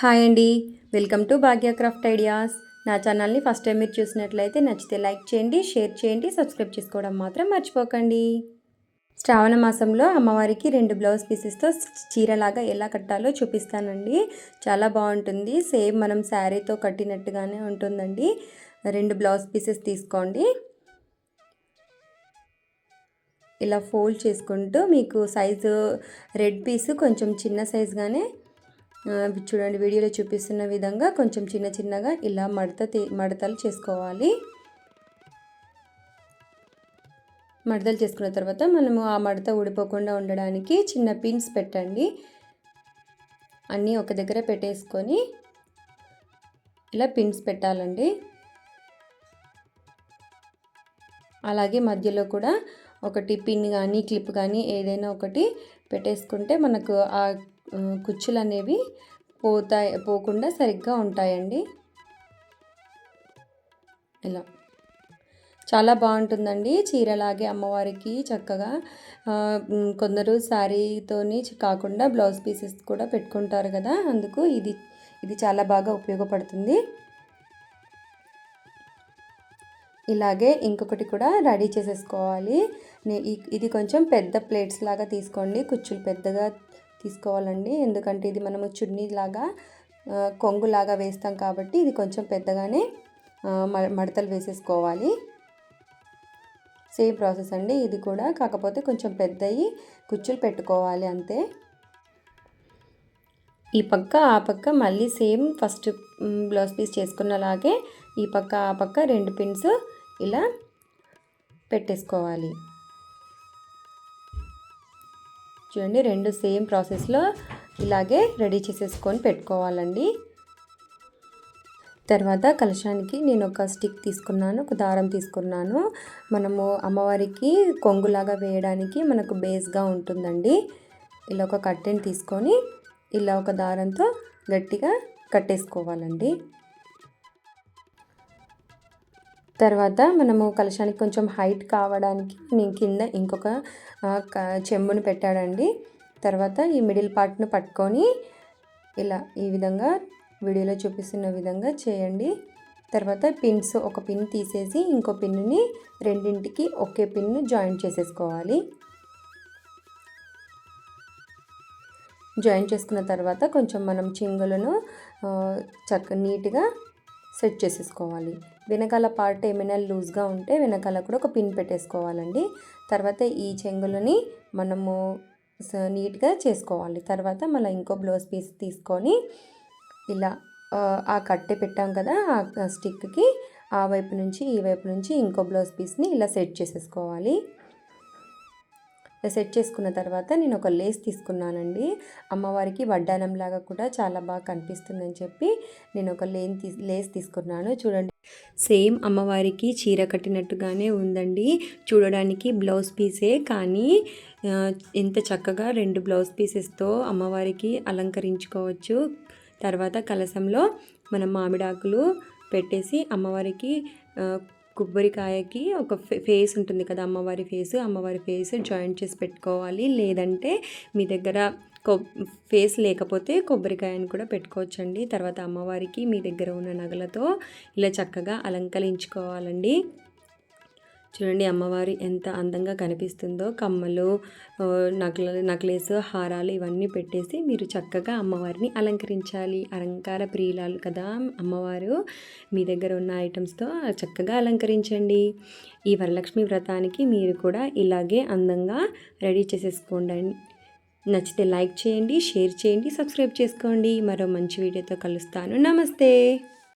Hi అండి. Welcome to Bhagya craft ideas. నా ఛానల్ని ఫస్ట్ టైం మీరు చూసినట్లయితే నచ్చితే లైక్ చేయండి షేర్ చేయండి సబ్స్క్రైబ్ చేసుకోవడం మాత్రం మర్చిపోకండి. శ్రావణ మాసంలో అమ్మవారికి రెండు బ్లౌజ్ పీసెస్తో చీరలాగా ఎలా కట్టాలో చూపిస్తానండి. చాలా బాగుంటుంది. సేమ్ మనం శారీతో కట్టినట్టుగానే ఉంటుందండి. రెండు బ్లౌజ్ పీసెస్ తీసుకోండి. ఇలా ఫోల్డ్ చేసుకుంటూ మీకు సైజు రెడ్ పీస్ కొంచెం చిన్న సైజుగానే చూడండి వీడియోలో చూపిస్తున్న విధంగా కొంచెం చిన్న చిన్నగా ఇలా మడత మడతలు చేసుకోవాలి. మడతలు చేసుకున్న తర్వాత మనము ఆ మడత ఊడిపోకుండా ఉండడానికి చిన్న పిన్స్ పెట్టండి. అన్నీ ఒక దగ్గర పెట్టేసుకొని ఇలా పిన్స్ పెట్టాలండి. అలాగే మధ్యలో కూడా ఒకటి పిన్ కానీ క్లిప్ కానీ ఏదైనా ఒకటి పెట్టేసుకుంటే మనకు ఆ కుచ్చులు అనేవి పోతాయి పోకుండా సరిగ్గా ఉంటాయండి. ఇలా. చాలా బాగుంటుందండి చీరలాగే అమ్మవారికి చక్కగా. కొందరు శారీతోని కాకుండా బ్లౌజ్ పీసెస్ కూడా పెట్టుకుంటారు కదా అందుకు ఇది ఇది చాలా బాగా ఉపయోగపడుతుంది. ఇలాగే ఇంకొకటి కూడా రెడీ చేసేసుకోవాలి. ఇది కొంచెం పెద్ద ప్లేట్స్ లాగా తీసుకోండి కుచ్చులు పెద్దగా తీసుకోవాలండి. ఎందుకంటే ఇది మనము చున్నీ లాగా కొంగులాగా వేస్తాం కాబట్టి ఇది కొంచెం పెద్దగానే మడతలు వేసేసుకోవాలి. సేమ్ ప్రాసెస్ అండి. ఇది కూడా కాకపోతే కొంచెం పెద్దవి కుచ్చులు పెట్టుకోవాలి అంతే. ఈ పక్క ఆ పక్క మళ్ళీ సేమ్ ఫస్ట్ బ్లౌజ్ పీస్ చేసుకున్నలాగే ఈ పక్క ఆ పక్క రెండు పిన్స్ ఇలా పెట్టేసుకోవాలి. చూడండి రెండు సేమ్ ప్రాసెస్లో ఇలాగే రెడీ చేసేసుకొని పెట్టుకోవాలండి. తర్వాత కలశానికి నేను ఒక స్టిక్ తీసుకున్నాను ఒక దారం తీసుకున్నాను. మనము అమ్మవారికి కొంగులాగా వేయడానికి మనకు బేస్గా ఉంటుందండి. ఇలా ఒక కట్టెని తీసుకొని ఇలా ఒక దారంతో గట్టిగా కట్టేసుకోవాలండి. తర్వాత మనము కలశానికి కొంచెం హైట్ కావడానికి నేను కింద ఇంకొక చెంబును పెట్టాడండి. తర్వాత ఈ మిడిల్ పార్ట్ను పట్టుకొని ఇలా ఈ విధంగా వీడియోలో చూపిస్తున్న విధంగా చేయండి. తర్వాత పిన్స్ ఒక పిన్ తీసేసి ఇంకో పిన్ని రెండింటికి ఒకే పిన్ను జాయింట్ చేసేసుకోవాలి. జాయిన్ చేసుకున్న తర్వాత కొంచెం మనం చింగులను చక్క నీట్గా సెట్ చేసేసుకోవాలి. వెనకాల పార్ట్ ఏమైనా లూజ్గా ఉంటే వెనకాల కూడా ఒక పిన్ పెట్టేసుకోవాలండి. తర్వాత ఈ చెంగులని మనము నీట్గా చేసుకోవాలి. తర్వాత మళ్ళీ ఇంకో బ్లౌజ్ పీస్ తీసుకొని ఇలా ఆ కట్టె పెట్టాం కదా ఆ స్టిక్కి ఆ వైపు నుంచి ఈ వైపు నుంచి ఇంకో బ్లౌజ్ పీస్ని ఇలా సెట్ చేసేసుకోవాలి. సెట్ చేసుకున్న తర్వాత నేను ఒక లేస్ తీసుకున్నానండి. అమ్మవారికి వడ్డానంలాగా కూడా చాలా బాగా కనిపిస్తుందని చెప్పి నేను ఒక లేన్ తీ లేస్ తీసుకున్నాను. చూడండి సేమ్ అమ్మవారికి చీర కట్టినట్టుగానే ఉందండి. చూడడానికి బ్లౌజ్ పీసే కానీ ఎంత చక్కగా రెండు బ్లౌజ్ పీసెస్తో అమ్మవారికి అలంకరించుకోవచ్చు. తర్వాత కలసంలో మనం మామిడాకులు పెట్టేసి అమ్మవారికి కొబ్బరికాయకి ఒక ఫేస్ ఉంటుంది కదా అమ్మవారి ఫేస్. అమ్మవారి ఫేస్ జాయింట్ చేసి పెట్టుకోవాలి. లేదంటే మీ దగ్గర కొ ఫేస్ లేకపోతే కొబ్బరికాయని కూడా పెట్టుకోవచ్చండి. తర్వాత అమ్మవారికి మీ దగ్గర ఉన్న నగలతో ఇలా చక్కగా అలంకరించుకోవాలండి. చూడండి అమ్మవారు ఎంత అందంగా కనిపిస్తుందో. కమ్మలు నక్ల నక్లెస్ హారాలు ఇవన్నీ పెట్టేసి మీరు చక్కగా అమ్మవారిని అలంకరించాలి. అలంకార ప్రియులాలు కదా అమ్మవారు. మీ దగ్గర ఉన్న ఐటమ్స్తో చక్కగా అలంకరించండి. ఈ వరలక్ష్మి వ్రతానికి మీరు కూడా ఇలాగే అందంగా రెడీ చేసేసుకోండి. నచ్చితే లైక్ చేయండి షేర్ చేయండి సబ్స్క్రైబ్ చేసుకోండి. మరో మంచి వీడియోతో కలుస్తాను. నమస్తే.